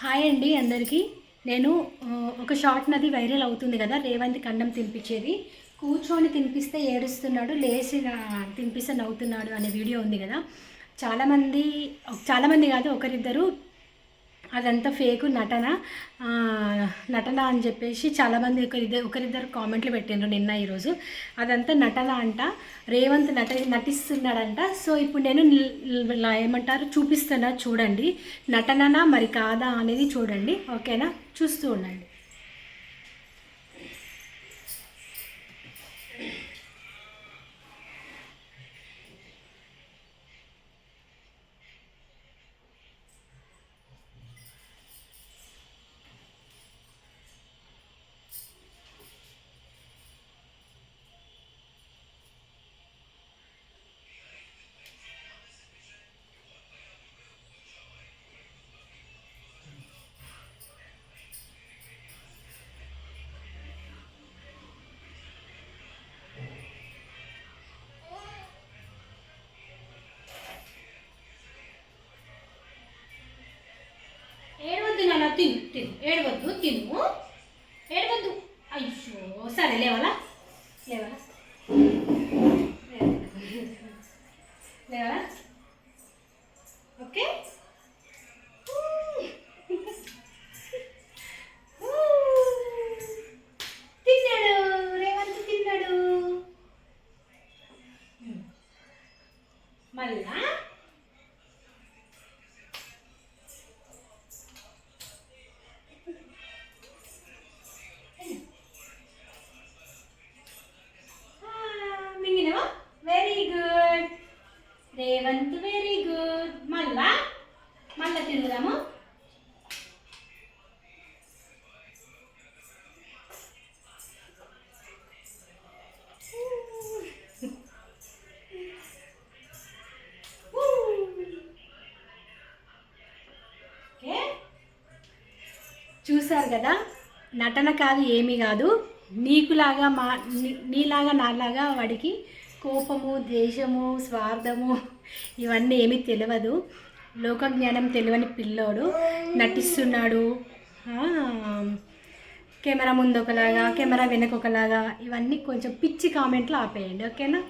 Hi అండి అందరికీ. నేను ఒక షార్ట్ నది వైరల్ అవుతుంది కదా రేవంత్ కన్నం తినిపించేది. కూర్చొని తినిపిస్తే ఏడుస్తున్నాడు లేచి తినిపిస్తే నవ్వుతున్నాడు అనే వీడియో ఉంది కదా. చాలామంది చాలామంది కాదు ఒకరిద్దరు అదంతా ఫేక్ నటన. నటన అని చెప్పేసి చాలామంది ఒకరిద్దరు ఒకరిద్దరు కామెంట్లు పెట్టిండ్రు నిన్న ఈరోజు. అదంతా నటన అంట. రేవంత్ నట నటిస్తున్నాడంట. సో ఇప్పుడు నేను ఏమంటారు? చూపిస్తున్నా చూడండి. నటననా మరి కాదా అనేది చూడండి. ఓకేనా? చూస్తూ ఉండండి. తిను. ఏడవద్దు తిను. ఏడవద్దు. అయ్యో సరే లేవాలా? లేవాలా? లేవాలా? ఓకే? తిన్నాడు రేవంత్ తిన్నాడు. మళ్ళా? Revanth very good. మళ్ళా మళ్ళా తిరుగుదాము. చూశారు కదా నటన కాదు ఏమీ కాదు. నీకులాగా మా నీ- నీలాగా నాలాగా వాడికి కోపము ద్వేషము స్వార్థము ఇవన్నీ ఏమీ తెలియదు లోకజ్ఞానం తెలియని పిల్లోడు నటిస్తున్నాడు. కెమెరా ముందు ఒకలాగా కెమెరా వెనక ఒకలాగా ఇవన్నీ కొంచెం పిచ్చి కామెంట్లు ఆపేయండి ఓకేనా?